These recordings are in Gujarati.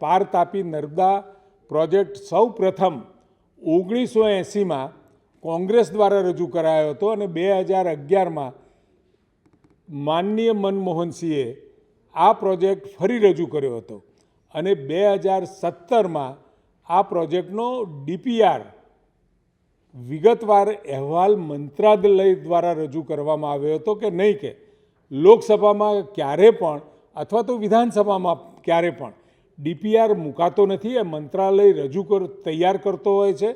પાર તાપી નર્મદા પ્રોજેક્ટ સૌ પ્રથમ ઓગણીસો એંસીમાં કોંગ્રેસ દ્વારા રજૂ કરાયો હતો અને બે હજાર અગિયારમાં માનનીય મનમોહનસિંહે આ પ્રોજેક્ટ ફરી રજૂ કર્યો હતો. અને બે હજાર સત્તરમાં આ પ્રોજેક્ટનો ડીપીઆર વિગતવાર અહેવાલ મંત્રાલય દ્વારા રજૂ કરવામાં આવ્યો હતો કે નહીં કે? લોકસભામાં ક્યારે પણ અથવા તો વિધાનસભામાં ક્યારે પણ? ડીપીઆર મુકાતો નથી, એ મંત્રાલય રજૂ કર, તૈયાર કરતો હોય છે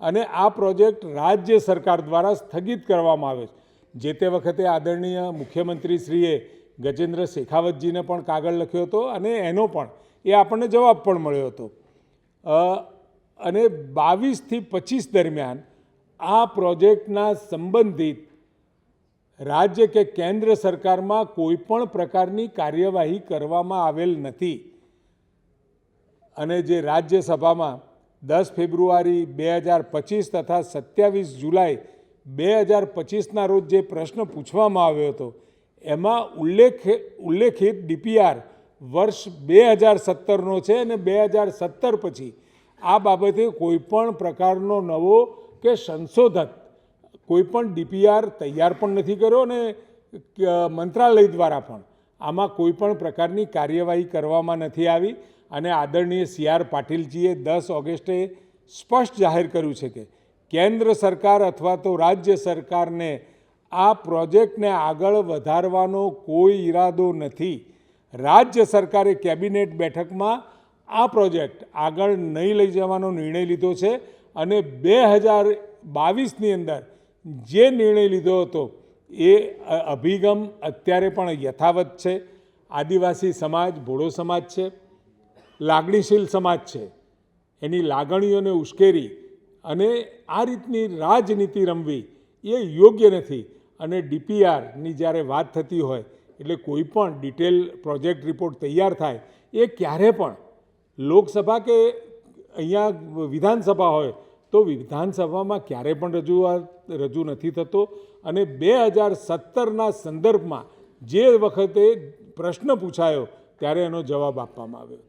અને આ પ્રોજેક્ટ રાજ્ય સરકાર દ્વારા સ્થગિત કરવામાં આવે છે. જે તે વખતે આદરણીય મુખ્યમંત્રીશ્રીએ ગજેન્દ્ર શેખાવતજીને પણ કાગળ લખ્યો હતો અને એનો પણ, એ આપણને જવાબ પણ મળ્યો હતો. અને બાવીસથી પચીસ દરમિયાન આ પ્રોજેક્ટના સંબંધિત રાજ્ય કે કેન્દ્ર સરકારમાં કોઈ પણ પ્રકારની કાર્યવાહી કરવામાં આવેલ નથી. અને જે રાજ્યસભામાં દસ ફેબ્રુઆરી બે હજાર પચીસ તથા સત્યાવીસ જુલાઈ બે હજાર પચીસના રોજ જે પ્રશ્ન પૂછવામાં આવ્યો હતો, એમાં ઉલ્લેખ, ઉલ્લેખિત ડીપીઆર વર્ષ બે હજાર સત્તરનો છે અને બે હજાર સત્તર પછી આ બાબતે કોઈ પણ પ્રકારનો નવો કે સંશોધક કોઈપણ ડીપીઆર તૈયાર પણ નથી કર્યો અને મંત્રાલય દ્વારા પણ. આમાં કોઈ પણ પ્રકારની કાર્યવાહી કરવામાં નથી આવી અને આદરણીય સી આર પાટીલજીએ દસ ઓગસ્ટે સ્પષ્ટ જાહેર કર્યું છે કે કેન્દ્ર સરકાર અથવા તો રાજ્ય સરકારને આ પ્રોજેક્ટને આગળ વધારવાનો કોઈ ઈરાદો નથી. રાજ્ય સરકારે કેબિનેટ બેઠકમાં આ પ્રોજેક્ટ આગળ નહીં લઈ જવાનો નિર્ણય લીધો છે અને બે હજાર બાવીસની અંદર જે નિર્ણય લીધો હતો એ અભિગમ અત્યારે પણ યથાવત છે. આદિવાસી સમાજ, ભોળો સમાજ છે. લાગણીશીલ સમાજ છે. એની લાગણીઓને ઉશ્કેરી અને આ રીતની રાજનીતિ રમવી એ યોગ્ય નથી. અને ડીપીઆરની જ્યારે વાત થતી હોય, એટલે કોઈ પણ ડિટેલ પ્રોજેક્ટ રિપોર્ટ તૈયાર થાય, એ ક્યારે પણ લોકસભા કે અહીંયા વિધાનસભા હોય તો વિધાનસભામાં ક્યારે પણ રજૂઆત રજૂ નથી થતો. અને બે હજાર સત્તરના સંદર્ભમાં જે વખતે પ્રશ્ન પૂછાયો, ત્યારે એનો જવાબ આપવામાં આવ્યો.